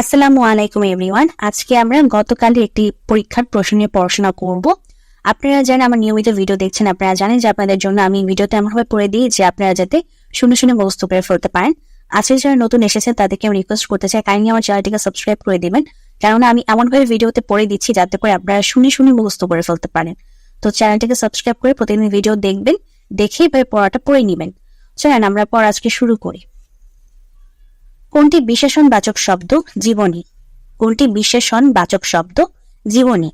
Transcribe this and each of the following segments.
আসসালামু আলাইকুম এভরিওয়ান। আজকে আমরা গতকালের একটি পরীক্ষার প্রশ্ন নিয়ে পড়াশোনা করব। আপনারা জানেন আমার নিয়মিত ভিডিও দেখছেন, আপনারা জানেন যে আপনাদের জন্য আমি ভিডিওতে এমনভাবে পড়ে দিই যে আপনারা যাতে শুনে শুনে মুখস্থ করে ফেলতে পারেন। আজকে যারা নতুন এসেছেন, তাদেরকে আমি রিকোয়েস্ট করতে চাই, কাইন্ডলি আমার চ্যানেলটিকে সাবস্ক্রাইব করে দিবেন। কেননা আমি এমনভাবে ভিডিওতে পড়ে দিচ্ছি যাতে করে আপনারা শুনে শুনে মুখস্থ করে ফেলতে পারেন। তো চ্যানেলটিকে সাবস্ক্রাইব করে প্রতিদিন ভিডিও দেখবেন, দেখে পড়াটা পড়ে নেবেন। চলেন আমরা পড়া আজকে শুরু করি। কোনটি বিশেষণ বাচক শব্দ? জীবনী। কোনটি বিশেষণ বাচক শব্দ? জীবনী।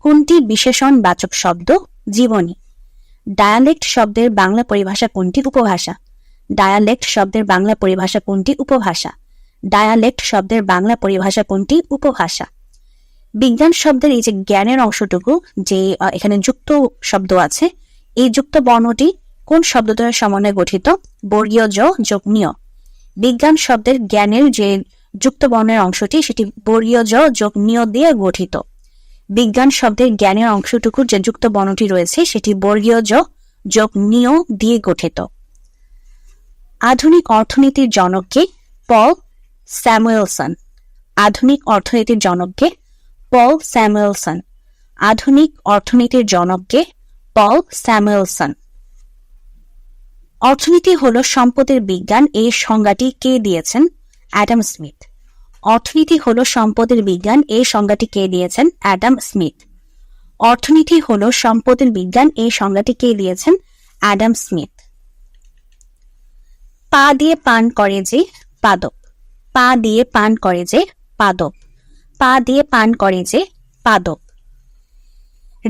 কোনটি বিশেষণ বাচক শব্দ? জীবনী। ডায়ালেক্ট শব্দের বাংলা পরিভাষা কোনটি? উপভাষা। ডায়ালেক্ট শব্দের বাংলা পরিভাষা কোনটি? উপভাষা। ডায়ালেক্ট শব্দের বাংলা পরিভাষা কোনটি? উপভাষা। বিজ্ঞান শব্দের এই যে জ্ঞানের অংশটুকু, যে এখানে যুক্ত শব্দ আছে, এই যুক্ত বর্ণটি কোন শব্দদ্বয়ের সমন্বয়ে গঠিত? বর্গীয় জ, যোগ, নিয়। বিজ্ঞান শব্দের জ্ঞানের যে যুক্ত বর্ণের অংশটি, সেটি বর্গীয় জ যোগ নিয় দিয়ে গঠিত। বিজ্ঞান শব্দের জ্ঞানের অংশটুকুর যে যুক্ত বর্ণটি রয়েছে, সেটি বর্গীয় জ যোগ নিয় দিয়ে গঠিত। আধুনিক অর্থনীতির জনককে পল স্যামুয়েলসন। আধুনিক অর্থনীতির জনককে পল স্যামুয়েলসন। আধুনিক অর্থনীতির জনককে পল স্যামুয়েলসন। অর্থনীতি হল সম্পদের বিজ্ঞান এই সংজ্ঞাটি কে দিয়েছেন? Adam Smith. অর্থনীতি হল সম্পদের বিজ্ঞান এই সংজ্ঞাটি কে দিয়েছেন? Adam Smith. অর্থনীতি হল সম্পদের বিজ্ঞান এই সংজ্ঞাটি কে দিয়েছেন? Adam Smith. পা দিয়ে পান করে যে পাদপ। পা দিয়ে পান করে যে পাদপ। পা দিয়ে পান করে যে পাদপ।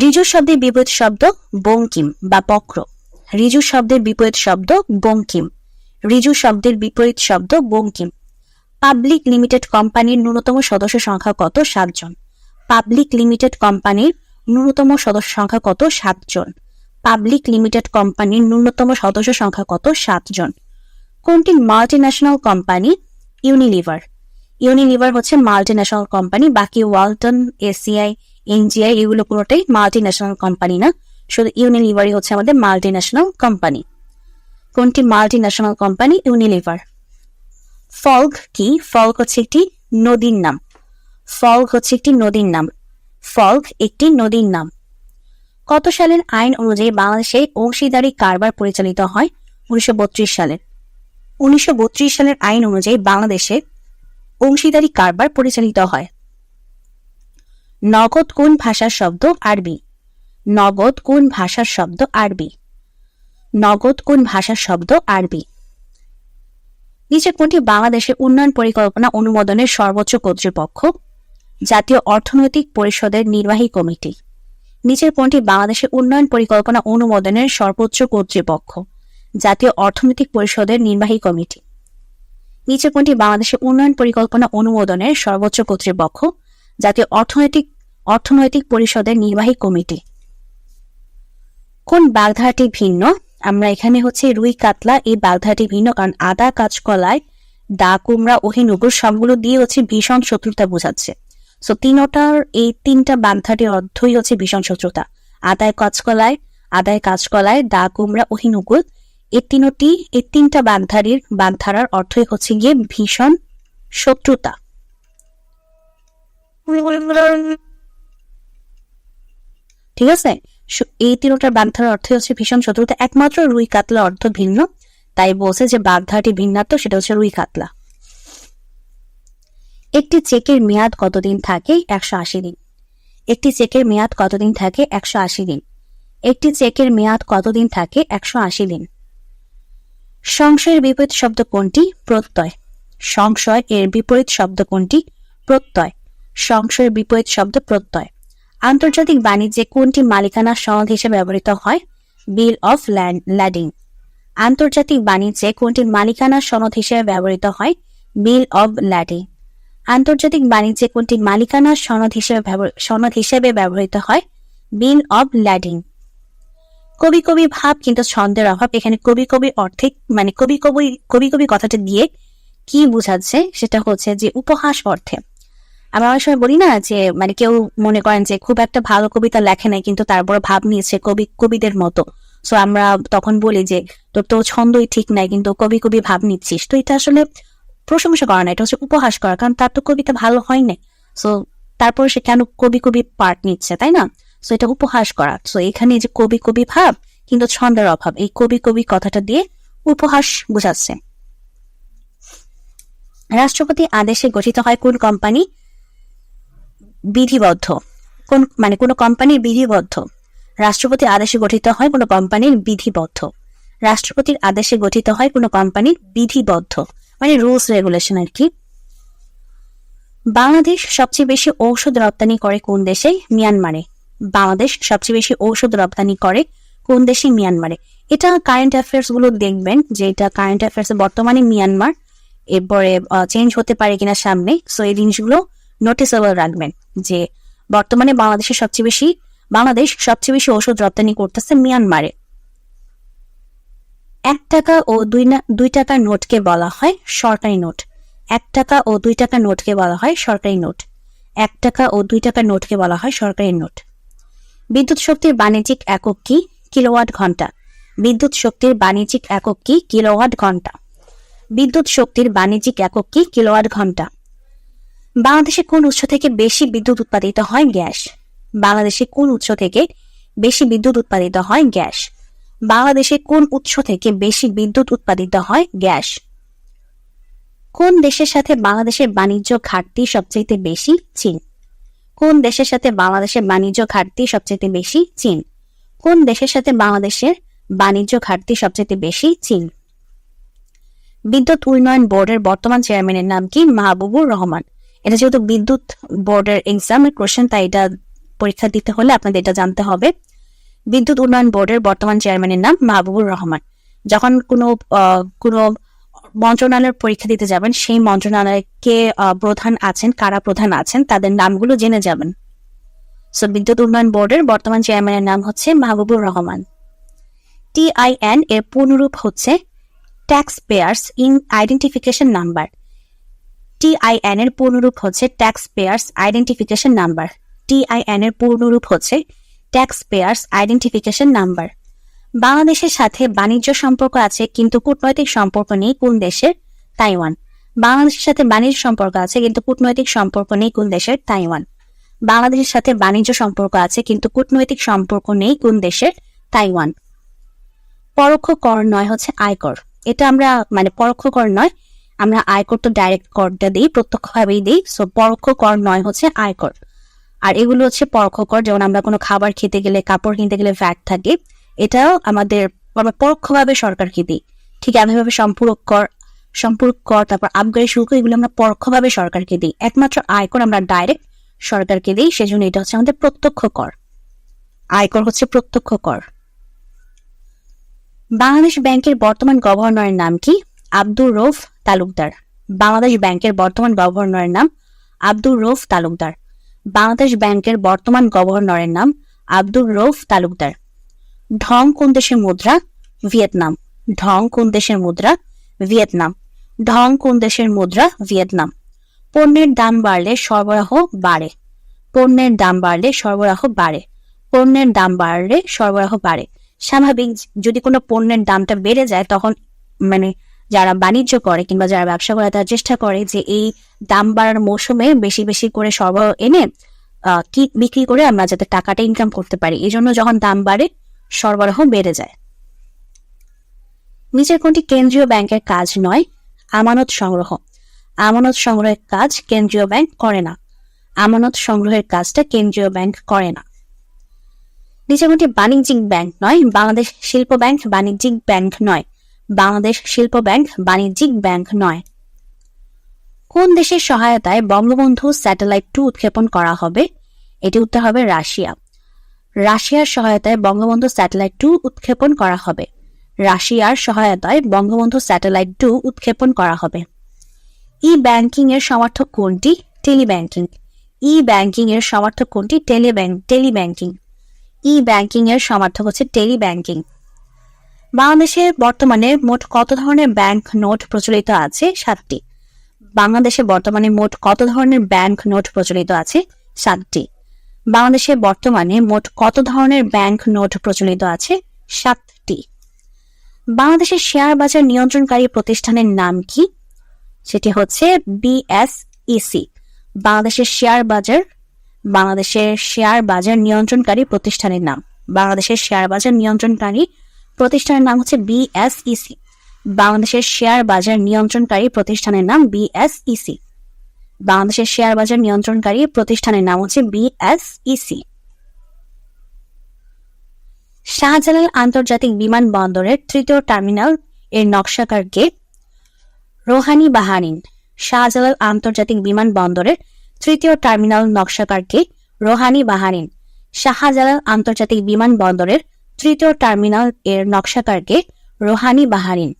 ঋজু শব্দে বিপরীত শব্দ বঙ্কিম বা বক্র। ঋজু শব্দের বিপরীত শব্দ বঙ্কিম। ঋজু শব্দের বিপরীত শব্দ বঙ্কিম। পাবলিক লিমিটেড কোম্পানির ন্যূনতম সদস্য সংখ্যা কত? সাতজন পাবলিক লিমিটেড কোম্পানির ন্যূনতম সদস্য সংখ্যা কত? সাতজন পাবলিক লিমিটেড কোম্পানির ন্যূনতম সদস্য সংখ্যা কত? সাতজন কোনটি মাল্টিন্যাশনাল কোম্পানি ইউনিলিভার ইউনিলিভার হচ্ছে মাল্টিন্যাশনাল কোম্পানি বাকি ওয়ালটন এসিআই এনজিআই এগুলো কোনোটাই মাল্টিন্যাশনাল কোম্পানি না। শুধু ইউনিলিভারই হচ্ছে আমাদের মাল্টিন্যাশনাল কোম্পানি কোনটি মাল্টি ন্যাশনাল কোম্পানি ইউনিলিভার ফল্ক কি? ফল্ক হচ্ছে একটি নদীর নাম। ফল্ক হচ্ছে একটি নদীর নাম। ফল্ক একটি নদীর নাম। কত সালের আইন অনুযায়ী বাংলাদেশে অংশীদারি কারবার পরিচালিত হয়? উনিশশো সালের উনিশশো সালের আইন অনুযায়ী বাংলাদেশে অংশীদারি কারবার পরিচালিত হয়। নগদ কোন ভাষার শব্দ? আরবি। নগদ কোন ভাষার শব্দ আরবি? নগদ কোন ভাষার শব্দ আরবি? নিচে কোনটি বাংলাদেশের উন্নয়ন পরিকল্পনা অনুমোদনের সর্বোচ্চ কর্তৃপক্ষ? জাতীয় অর্থনৈতিক পরিষদের নির্বাহী কমিটি। নিচের কোনটি বাংলাদেশের উন্নয়ন পরিকল্পনা অনুমোদনের সর্বোচ্চ কর্তৃপক্ষ? জাতীয় অর্থনৈতিক পরিষদের নির্বাহী কমিটি। নিচে কোনটি বাংলাদেশের উন্নয়ন পরিকল্পনা অনুমোদনের সর্বোচ্চ কর্তৃপক্ষ? জাতীয় অর্থনৈতিক অর্থনৈতিক পরিষদের নির্বাহী কমিটি। কোন বাগধারাটি ভিন্ন? আমরা এখানে হচ্ছে রুই কাতলা, এই বাগধারাটি ভিন্ন কারণ আদা কাঁচকলায় দা, কুমড়া ওহিনুগুর সবগুলো দিয়ে হচ্ছে ভীষণ শত্রুতা বোঝাচ্ছে। সো তিনোটার, এই তিনটা বাগধারাটির অর্থই হচ্ছে ভীষণ শত্রুতা। আদায় কাঁচকলায় আদায় কাঁচকলায় দা, কুমড়া ওহিনুগুল এই তিনটি, এই তিনটা বাগধারীর বাগধারার অর্থই হচ্ছে গিয়ে ভীষণ শত্রুতা। ঠিক আছে? এই তিনটার বাগধারার অর্থ হচ্ছে ভীষণ শত্রুতা। একমাত্র রুই কাতলা অর্থ ভিন্ন। তাই বলছে যে বাগধারাটি ভিন্নাত্ম সেটা হচ্ছে রুই কাতলা। একটি চেকের মেয়াদ কতদিন থাকে? একশো আশি দিন। একটি চেকের মেয়াদ কতদিন থাকে? একশো আশি দিন। একটি চেকের মেয়াদ কতদিন থাকে? একশো আশি দিন। সংশয়ের বিপরীত শব্দ কোনটি? প্রত্যয়। সংশয় এর বিপরীত শব্দ কোনটি? প্রত্যয়। সংশয়ের বিপরীত শব্দ প্রত্যয়। আন্তর্জাতিক বাণিজ্যে কোনটি মালিকানা সনদ হিসেবে ব্যবহৃত হয়? বিল অফ ল্যান্ড ল্যাডিং আন্তর্জাতিক বাণিজ্যে কোনটি মালিকানা সনদ হিসেবে ব্যবহৃত হয়? বিল অব ল্যাডিং আন্তর্জাতিক বাণিজ্যে কোনটি মালিকানা সনদ হিসেবে সনদ হিসেবে ব্যবহৃত হয়? বিল অব ল্যাডিং কবি কবি ভাব কিন্তু ছন্দের অভাব। এখানে কবি কবি অর্থে মানে কবি কবি কবি কবি কথাটা দিয়ে কি বোঝাচ্ছে? সেটা হচ্ছে যে উপহাস অর্থে। আমরা অনেক সময় বলি না যে মানে কেউ মনে করেন যে খুব একটা ভালো কবিতা লেখে নাই, কিন্তু তারপর ভাব নিয়েছে কবি, কবিদের মতো। সো আমরা তখন বলি যে, তোর তো ছন্দই ঠিক নাই, কিন্তু কবি কবি ভাব নিচ্ছিস। তো এটা আসলে প্রশংসা করা না, এটা হচ্ছে উপহাস করা, কারণ তার তো কবিতা ভালো হয় না সো তারপর সে কেন কবি কবি পার্ট নিচ্ছে, তাই না? সো এটা উপহাস করা। সো এখানে যে কবি কবি ভাব, কিন্তু ছন্দের অভাব, এই কবি কবি কথাটা দিয়ে উপহাস বোঝাচ্ছে। রাষ্ট্রপতি আদেশে গঠিত হয় কোন কোম্পানি? বিধিবদ্ধ। কোন মানে কোন কোম্পানির বিধিবদ্ধ। রাষ্ট্রপতি আদেশে গঠিত হয় কোন কোম্পানির বিধিবদ্ধ। রাষ্ট্রপতির আদেশে গঠিত হয় কোন কোম্পানির বিধিবদ্ধ। মানে রুলস রেগুলেশন আর কি। বাংলাদেশ সবচেয়ে বেশি ঔষধ রপ্তানি করে কোন দেশে? মিয়ানমারে। বাংলাদেশ সবচেয়ে বেশি ঔষধ রপ্তানি করে কোন দেশে? মিয়ানমারে। এটা কারেন্ট অ্যাফেয়ার্সগুলো দেখবেন যে এটা কারেন্ট অ্যাফেয়ার্স বর্তমানে মিয়ানমার। এরপরে চেঞ্জ হতে পারে কিনা সামনে। সো এই জিনিসগুলো নোটিসেবল রাখবেন। যে বর্তমানে বাংলাদেশের সবচেয়ে বেশি, বাংলাদেশ সবচেয়ে বেশি ওষুধ রপ্তানি করতেছে মিয়ানমারে। এক টাকা ও দুই দুই টাকার নোটকে বলা হয় সরকারি নোট। এক টাকা ও দুই টাকার নোটকে বলা হয় সরকারি নোট। এক টাকা ও দুই টাকার নোটকে বলা হয় সরকারি নোট। বিদ্যুৎ শক্তির বাণিজ্যিক একক কি? কিলোওয়াট ঘণ্টা। বিদ্যুৎ শক্তির বাণিজ্যিক একক কি? কিলোওয়াট ঘণ্টা। বিদ্যুৎ শক্তির বাণিজ্যিক একক কি? কিলোওয়াট ঘণ্টা। বাংলাদেশে কোন উৎস থেকে বেশি বিদ্যুৎ উৎপাদিত হয় গ্যাস? বাংলাদেশে কোন উৎস থেকে বেশি বিদ্যুৎ উৎপাদিত হয় গ্যাস? বাংলাদেশে কোন উৎস থেকে বেশি বিদ্যুৎ উৎপাদিত হয় গ্যাস? কোন দেশের সাথে বাংলাদেশের বাণিজ্য ঘাটতি সবচেয়ে বেশি? চীন। কোন দেশের সাথে বাংলাদেশের বাণিজ্য ঘাটতি সবচেয়ে বেশি? চীন। কোন দেশের সাথে বাংলাদেশের বাণিজ্য ঘাটতি সবচেয়ে বেশি? চীন। বিদ্যুৎ উন্নয়ন বোর্ডের বর্তমান চেয়ারম্যানের নাম কি? মাহবুবুর রহমান। এটা যেহেতু বিদ্যুৎ বোর্ডের এক্সামের কোশ্চেন তাই এটা পরীক্ষা দিতে হলে আপনাদের এটা জানতে হবে। বিদ্যুৎ উন্নয়ন বোর্ডের বর্তমান চেয়ারম্যানের নাম মাহবুবুর রহমান। যখন কোনো কোনো মন্ত্রণালয়ের পরীক্ষা দিতে যাবেন, সেই মন্ত্রণালয়ে কে প্রধান আছেন, কারা প্রধান আছেন, তাদের নামগুলো জেনে যাবেন। সো বিদ্যুৎ উন্নয়ন বোর্ডের বর্তমান চেয়ারম্যানের নাম হচ্ছে মাহবুবুর রহমান। টিআইএন এর পূর্ণরূপ হচ্ছে tax payers in identification number TIN এর পূর্ণরূপ হচ্ছে tax payers identification number TIN এর পূর্ণরূপ হচ্ছে ট্যাক্স পেয়ার্স আইডেন্টিফিকেশন নাম্বার বাংলাদেশের সাথে বাণিজ্য সম্পর্ক আছে, কিন্তু কূটনৈতিক সম্পর্ক নেই কোন দেশের? তাইওয়ান। বাংলাদেশের সাথে বাণিজ্য সম্পর্ক আছে, কিন্তু কূটনৈতিক সম্পর্ক নেই কোন দেশের? তাইওয়ান। বাংলাদেশের সাথে বাণিজ্য সম্পর্ক আছে, কিন্তু কূটনৈতিক সম্পর্ক নেই কোন দেশের? তাইওয়ান। পরোক্ষ কর নয় হচ্ছে আয়কর। এটা আমরা মানে পরোক্ষ কর নয় আমরা আয়কর তো ডাইরেক্ট করটা দিই, প্রত্যক্ষভাবেই দিই সো পরোক্ষ কর নয় হচ্ছে আয়কর। আর এগুলো হচ্ছে পরোক্ষ কর, যেমন আমরা কোনো খাবার খেতে গেলে, কাপড় কিনতে গেলে ভ্যাট থাকে, এটাও আমাদের আমরা পরোক্ষভাবে সরকারকে দিই। ঠিক এমনভাবে সম্পূরক কর সম্পূরক কর, তারপর আবগারি শুল্ক এগুলো আমরা পরোক্ষভাবে সরকারকে দিই। একমাত্র আয়কর আমরা ডাইরেক্ট সরকারকে দিই, সেজন্য এটা হচ্ছে আমাদের প্রত্যক্ষ কর। আয়কর হচ্ছে প্রত্যক্ষ কর। বাংলাদেশ ব্যাংকের বর্তমান গভর্নরের নাম কি? আব্দুর রৌফ তালুকদার। বাংলাদেশ ব্যাংকের বর্তমান গভর্নরের নাম আব্দুর রৌফ তালুকদার। বাংলাদেশ ব্যাংকের বর্তমান গভর্নরের নাম আব্দুর রৌফ তালুকদার। ঢং কোন দেশের মুদ্রা? ভিয়েতনাম। ঢং কোন দেশের মুদ্রা? ভিয়েতনাম। ঢং কোন দেশের মুদ্রা? ভিয়েতনাম। পণ্যের দাম বাড়লে সরবরাহ বাড়ে। পণ্যের দাম বাড়লে সরবরাহ বাড়ে। পণ্যের দাম বাড়লে সরবরাহ বাড়ে। স্বাভাবিক, যদি কোনো পণ্যের দামটা বেড়ে যায়, তখন মানে যারা বাণিজ্য করে কিংবা যারা ব্যবসা করে, তারা চেষ্টা করে যে এই দাম বাড়ার মৌসুমে বেশি বেশি করে সরবরাহ এনে কি বিক্রি করে আমরা যাতে টাকাটা ইনকাম করতে পারি। এই জন্য যখন দাম বাড়ে, সরবরাহ বেড়ে যায়। নিচের কোনটি কেন্দ্রীয় ব্যাংকের কাজ নয়? আমানত সংগ্রহ। আমানত সংগ্রহের কাজ কেন্দ্রীয় ব্যাংক করে না। আমানত সংগ্রহের কাজটা কেন্দ্রীয় ব্যাংক করে না। নিচের কোনটি বাণিজ্যিক ব্যাংক নয়? বাংলাদেশ শিল্প ব্যাংক বাণিজ্যিক ব্যাংক নয়। বাংলাদেশ শিল্প ব্যাংক, বাণিজ্যিক ব্যাংক নয়। কোন দেশের সহায়তায় বঙ্গবন্ধু স্যাটেলাইট টু উৎক্ষেপণ করা হবে? এটি উত্তর হবে রাশিয়া। রাশিয়ার সহায়তায় বঙ্গবন্ধু স্যাটেলাইট টু উৎক্ষেপণ করা হবে। রাশিয়ার সহায়তায় বঙ্গবন্ধু স্যাটেলাইট টু উৎক্ষেপণ করা হবে। ই ব্যাংকিং এর সমর্থক কোনটি? টেলি ব্যাংকিং ই ব্যাংকিং এর সমর্থক কোনটি? Tele bank tele banking e banking এর সমর্থক হচ্ছে টেলি ব্যাংকিং বাংলাদেশে বর্তমানে মোট কত ধরনের ব্যাংক নোট প্রচলিত আছে? সাতটি। বাংলাদেশে বর্তমানে মোট কত ধরনের ব্যাংক নোট প্রচলিত আছে? সাতটি। বাংলাদেশে বর্তমানে মোট কত ধরনের ব্যাংক নোট প্রচলিত আছে? সাতটি। বাংলাদেশের শেয়ার বাজার নিয়ন্ত্রণকারী প্রতিষ্ঠানের নাম কি? সেটি হচ্ছে বিএসইসি। বাংলাদেশের শেয়ার বাজার, বাংলাদেশের শেয়ার বাজার নিয়ন্ত্রণকারী প্রতিষ্ঠানের নাম। বাংলাদেশের শেয়ার বাজার নিয়ন্ত্রণকারী প্রতিষ্ঠানের নাম হচ্ছে বিএসইসি বাংলাদেশের শেয়ার বাজার নিয়ন্ত্রণকারী প্রতিষ্ঠানের নাম বিএসইসি বাংলাদেশের শেয়ার বাজার নিয়ন্ত্রণকারী প্রতিষ্ঠানের নাম হচ্ছে বিএসইসি শাহজালাল আন্তর্জাতিক বিমানবন্দরের তৃতীয় টার্মিনাল এর নকশাকারকে রোহানি বাহারিন, শাহজালাল আন্তর্জাতিক বিমানবন্দরের তৃতীয় টার্মিনাল নকশাকারকে রোহানি বাহারিন, শাহজালাল আন্তর্জাতিক বিমানবন্দরের তৃতীয় টার্মিনাল এর নকশাকারকে রোহানি Bahrain.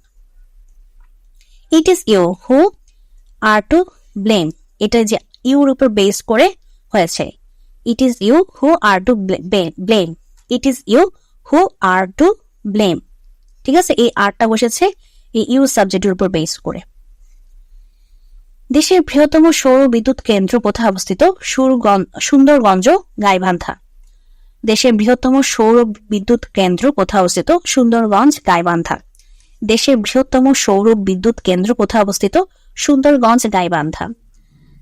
It is you who are to blame এটা যে ইউর উপর বেস করে হয়েছে। It is you who are to blame it is you who are to blame ঠিক আছে? এই আরটা বসেছে, এই ইউ সাবজেক্টের উপর বেস করে। দেশের বৃহত্তম সৌর বিদ্যুৎ কেন্দ্র কোথায় অবস্থিত? সুরগঞ্জ সুন্দরগঞ্জ, গাইবান্ধা। দেশের বৃহত্তম সৌর বিদ্যুৎ কেন্দ্র কোথায় অবস্থিত? সুন্দরগঞ্জ, গাইবান্ধা। দেশের বৃহত্তম সৌর বিদ্যুৎ কেন্দ্র কোথায় অবস্থিত? Sundarganj, Gaibandha.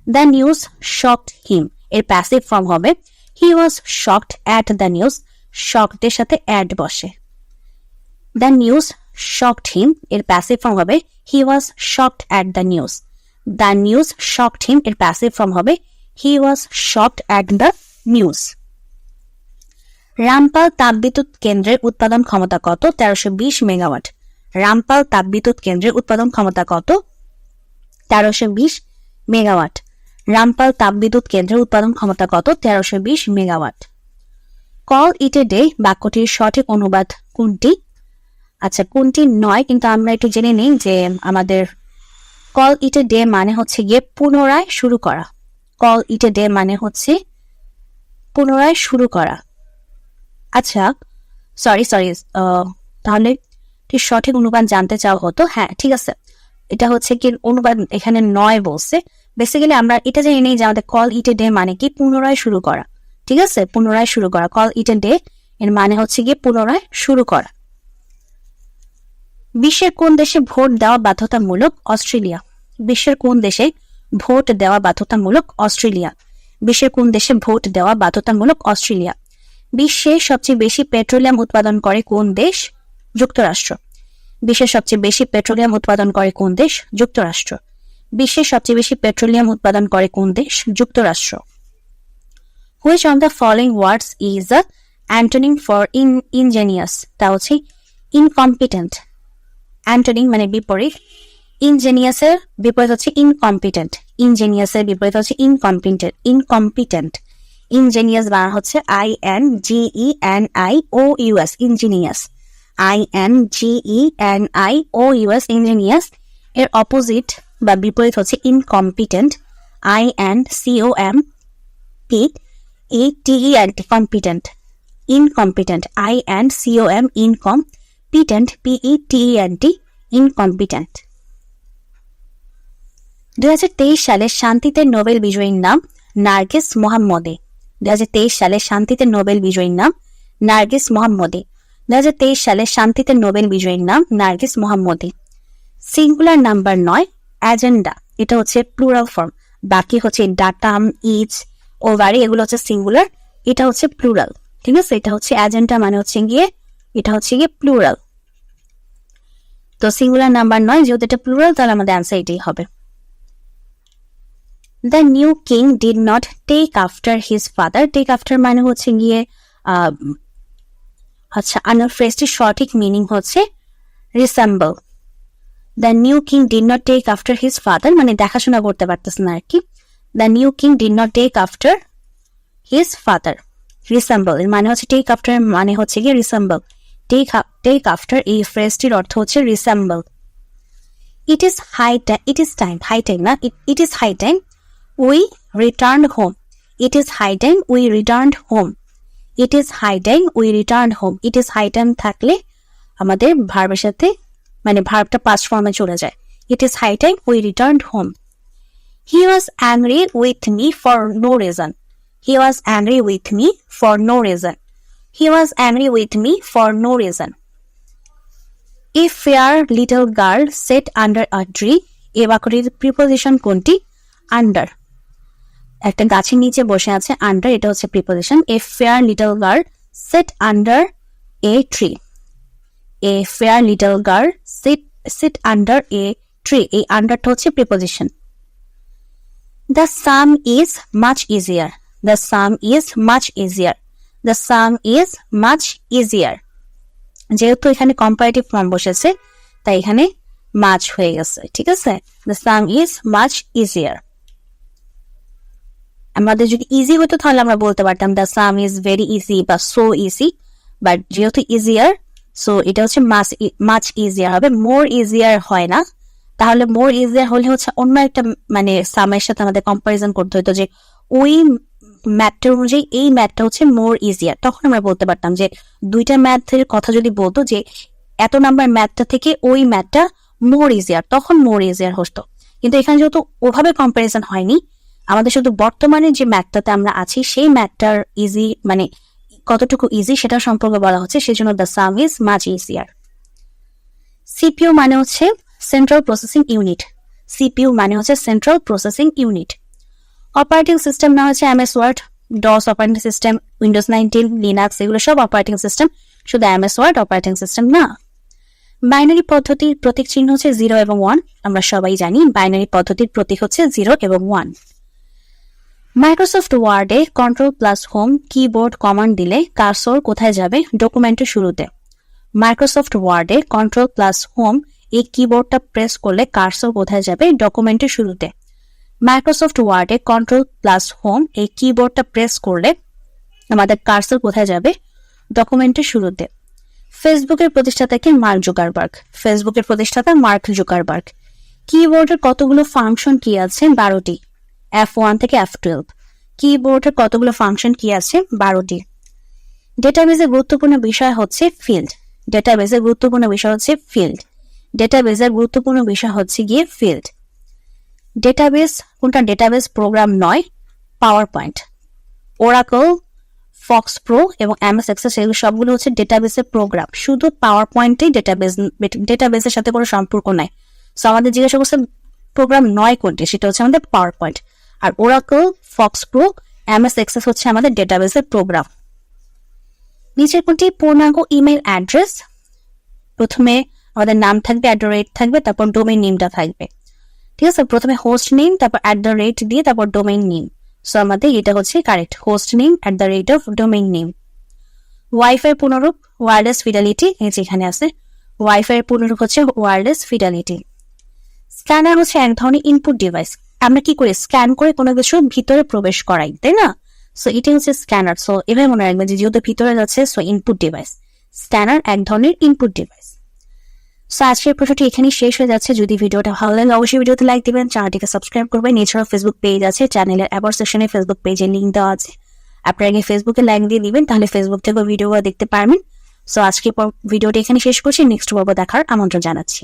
The news shocked him, এর প্যাসিভ ফর্ম হবে। He was shocked at the news শকডের সাথে অ্যাড বসে। দ্য নিউজ শকড হিম, এর প্যাসিভ ফর্ম হবে। He was shocked at the news the news shocked him, এর passive form হবে। He was shocked at the news Rampal তাপবিদ্যুৎ কেন্দ্রের উৎপাদন ক্ষমতা কত? তেরোশো বিশ মেগাওয়াট। রামপাল তাপবিদ্যুৎ কেন্দ্রের উৎপাদন ক্ষমতা কত? তেরোশো বিশ মেগাওয়াট। রামপাল তাপবিদ্যুৎ কেন্দ্রের উৎপাদন ক্ষমতা কত? তেরোশো বিশ মেগাওয়াট। কল ইট ডে বাক্যটির সঠিক অনুবাদ কোনটি? আচ্ছা কোনটি নয়, কিন্তু আমরা একটু জেনে নিই যে আমাদের কল ইট ডে মানে হচ্ছে গিয়ে পুনরায় শুরু করা। কল ইট ডে মানে হচ্ছে পুনরায় শুরু করা। আচ্ছা সরি সরি তাহলে ঠিক সঠিক অনুবাদ জানতে চাওয়া হতো? হ্যাঁ ঠিক আছে। এটা হচ্ছে কি অনুবাদ এখানে নয় বলছে। বেসিক্যালি আমরা এটা জেনে নিই যে আমাদের কল ইট এ ডে মানে কি পুনরায় শুরু করা। ঠিক আছে? পুনরায় শুরু করা। কল ইট এ ডে এর মানে হচ্ছে গিয়ে পুনরায় শুরু করা। বিশ্বের কোন দেশে ভোট দেওয়া বাধ্যতামূলক? অস্ট্রেলিয়া। বিশ্বের কোন দেশে ভোট দেওয়া বাধ্যতামূলক? অস্ট্রেলিয়া। বিশ্বের কোন দেশে ভোট দেওয়া বাধ্যতামূলক? অস্ট্রেলিয়া। বিশ্বে সবচেয়ে বেশি পেট্রোলিয়াম উৎপাদন করে কোন দেশ? যুক্তরাষ্ট্র। বিশ্বের সবচেয়ে বেশি পেট্রোলিয়াম উৎপাদন করে কোন দেশ? যুক্তরাষ্ট্র। বিশ্বের সবচেয়ে বেশি পেট্রোলিয়াম উৎপাদন করে কোন দেশ? যুক্তরাষ্ট্র। Which on the following words is a antonym for in ingenious তা হচ্ছে ইনকম্পিটেন্ট অ্যান্টনিং মানে বিপরীত। ইনজেনিয়াসের বিপরীত হচ্ছে ইনকম্পিটেন্ট ইনজেনিয়াসের বিপরীত হচ্ছে ইনকম্পিটেন্ট ইনকম্পিটেন্ট ইনজেনিয়াস বানা হচ্ছে I N G E N I O U S ingenious I N G E N I O U S ingenious এর অপোজিট বা বিপরীত হচ্ছে incompetent I N C O M P E T E N T competent incompetent I N C O M incompetent P E T E N T incompetent দু হাজার তেইশ সালে শান্তিতে Nobel বিজয়ীর নাম নার্গিস মোহাম্মদে। দুই হাজার তেইশ সালে শান্তিতে নোবেল বিজয়ীর নাম নার্গিস মোহাম্মদে। দুই সালে শান্তিতে নোবেল বিজয়ীর নাম নার্গিস মোহাম্মদে। সিঙ্গুলার নাম্বার নয় অ্যাজেন্ডা এটা হচ্ছে প্লুরাল ফর্ম। বাকি হচ্ছে ডাটাম ইচ ওভারি, এগুলো হচ্ছে সিঙ্গুলার। এটা হচ্ছে প্লুরাল। ঠিক আছে? এটা হচ্ছে অ্যাজেন্ডা মানে হচ্ছে গিয়ে, এটা হচ্ছে গিয়ে প্লুরাল। তো সিঙ্গুলার নাম্বার নয়, যেহেতু এটা প্লুরাল, তাহলে আমাদের অ্যান্সার এটাই হবে। The new king did not take after his father take after মানে হচ্ছে গিয়ে আচ্ছা আনার ফ্রেজটির সঠিক মিনিং হচ্ছে resemble the new king did not take after his father মানে দেখাশোনা করতে পারতেছে না আর কি। The new king did not take after his father resemble এর মানে হচ্ছে টেক আফটার মানে হচ্ছে গিয়ে রিসেম্বল টেক টেক আফটার এই ফ্রেজটির অর্থ হচ্ছে resemble it is high it is time high time না? It is high time we return home it is high time we return home it is high time we return home it is high time থাকলে আমাদের ভার্বের সাথে মানে ভার্বটা past ফর্মে চলে যায়। It is high time we return home he was angry with me for no reason he was angry with me for no reason he was angry with me for no reason A fair little girl sat under a tree, এ বাক্যটির preposition কোনটি? Under একটা গাছের নিচে বসে আছে under এটা হচ্ছে preposition a fair little girl set under a tree a fair little girl sit sit under a tree এই আন্ডারটা হচ্ছে preposition the sum is much easier the sum is much easier the sum is much easier যেহেতু এখানে comparative form বসেছে, তাই এখানে মাছ হয়ে গেছে, ঠিক আছে? The sum is much easier আমাদের যদি ইজি হতো, তাহলে আমরা বলতে পারতাম the sum is very easy বা সো ইজি বাট যেহেতু ইজিয়ার সো এটা হচ্ছে মাছ ইজিয়ার হবে মোর ইজিয়ার হয় না। তাহলে মোর ইজিয়ার হলে হচ্ছে অন্য একটা মানে সামের সাথে আমাদের কম্পারিজন করতে হতো যে, ওই ম্যাথটা অনুযায়ী এই ম্যাথটা হচ্ছে মোর ইজিয়ার তখন আমরা বলতে পারতাম যে, দুইটা ম্যাথের কথা যদি বলতো যে, এত নাম্বার ম্যাথটা থেকে ওই ম্যাথটা মোর ইজিয়ার তখন মোর ইজিয়ার হতো। কিন্তু এখানে যেহেতু ওভাবে কম্পারিজন হয়নি আমাদের শুধু বর্তমানে যে ম্যাথটাতে আমরা আছি, সেই ম্যাথটার ইজি মানে কতটুকু ইজি সেটা সম্পর্কে বলা হচ্ছে, সেজন্য the sum is much easier CPU মানে হচ্ছে সেন্ট্রাল প্রসেসিং ইউনিট সিপিইউ মানে হচ্ছে central processing unit operating system না হচ্ছে MS Word DOS operating system Windows nineteen Linux এগুলো সব অপারেটিং সিস্টেম শুধু এমএস ওয়ার্ড অপারেটিং সিস্টেম না। বাইনারি পদ্ধতির প্রতীক চিহ্ন হচ্ছে জিরো এবং ওয়ান আমরা সবাই জানি বাইনারি পদ্ধতির প্রতীক হচ্ছে জিরো এবং ওয়ান মাইক্রোসফট ওয়ার্ডে control plus home keyboard command দিলে কার্সর কোথায় যাবে ডকুমেন্টের শুরুতে। মাইক্রোসফট ওয়ার্ডে কন্ট্রোল প্লাস হোম এই কিবোর্ডটা প্রেস করলে কার্সর কোথায় যাবে ডকুমেন্টের শুরুতে। মাইক্রোসফট ওয়ার্ডে কন্ট্রোল প্লাস হোম এই কিবোর্ডটা প্রেস করলে আমাদের কার্সর কোথায় যাবে ডকুমেন্টের শুরুতে। ফেসবুকের প্রতিষ্ঠাতা কে মার্ক জুকারবার্গ ফেসবুকের প্রতিষ্ঠাতা মার্ক জুকারবার্গ কিবোর্ডের কতগুলো ফাংশন কি আছে বারোটি। এফ ওয়ান থেকে এফ টুয়েলভ কিবোর্ডের কতগুলো ফাংশন কি আছে? বারোটি। ডেটাবেজের গুরুত্বপূর্ণ বিষয় হচ্ছে ফিল্ড ডেটাবেজের গুরুত্বপূর্ণ বিষয় হচ্ছে ফিল্ড ডেটাবেজের গুরুত্বপূর্ণ বিষয় হচ্ছে গিয়ে ফিল্ড ডেটাবেস কোনটা? ডেটাবেস প্রোগ্রাম নয় PowerPoint Oracle FoxPro এবং এমএস এক্সেস এগুলো সবগুলো হচ্ছে ডেটাবেসের প্রোগ্রাম শুধু পাওয়ার পয়েন্টেই ডেটাবেস ডেটাবেসের সাথে কোনো সম্পর্ক নাই। সো আমাদের জিজ্ঞাসা করছে প্রোগ্রাম নয় কোনটি? সেটা হচ্ছে আমাদের পাওয়ার পয়েন্ট আর Oracle FoxPro MS Access হচ্ছে আমাদের ডেটাবেসের প্রোগ্রাম নিচের কোনটি? পূর্ণাঙ্গ ইমেল অ্যাড্রেস প্রথমে আমাদের নাম থাকবে অ্যাট দ্য রেট থাকবে, তারপর ডোমেইন নেমটা থাকবে। ঠিক আছে? প্রথমে হোস্ট নেম তারপর অ্যাট দ্য রেট দিয়ে তারপর ডোমেইন নেম সো আমাদের এটা হচ্ছে correct host name at the rate of domain name wifi পুনরূপ wireless fidelity এই যে এখানে আছে। ওয়াইফাই পুনরূপ হচ্ছে ওয়্যারলেস ফিডালিটি স্ক্যানার হচ্ছে এক ধরনের ইনপুট ডিভাইস আমরা কি করি স্ক্যান করে কোনো কিছু ভিতরে প্রবেশ করাই, তাই না? সো এটাই হচ্ছে স্ক্যানার সো এভাবে মনে রাখবেন যেহেতু ভিতরে যাচ্ছে সো ইনপুট ডিভাইস স্ক্যানার এক ধরনের ইনপুট ডিভাইস সো আজকের প্রশ্নটি এখানেই শেষ হয়ে যাচ্ছে। যদি ভিডিওটা ভালো লাগে, অবশ্যই ভিডিওতে লাইক দিবেন চ্যানেলটিকে সাবস্ক্রাইব করবেন। এছাড়াও ফেসবুক পেজ আছে চ্যানেলের অ্যাবার সেকশনে ফেসবুক পেজের লিঙ্ক দেওয়া আছে। আপনারা আগে ফেসবুকে লাইক দিয়ে দিবেন, তাহলে ফেসবুক থেকে ভিডিও দেখতে পারবেন। সো আজকে ভিডিওটি এখানে শেষ করছি। নেক্সট পর্ব দেখার আমন্ত্রণ জানাচ্ছি।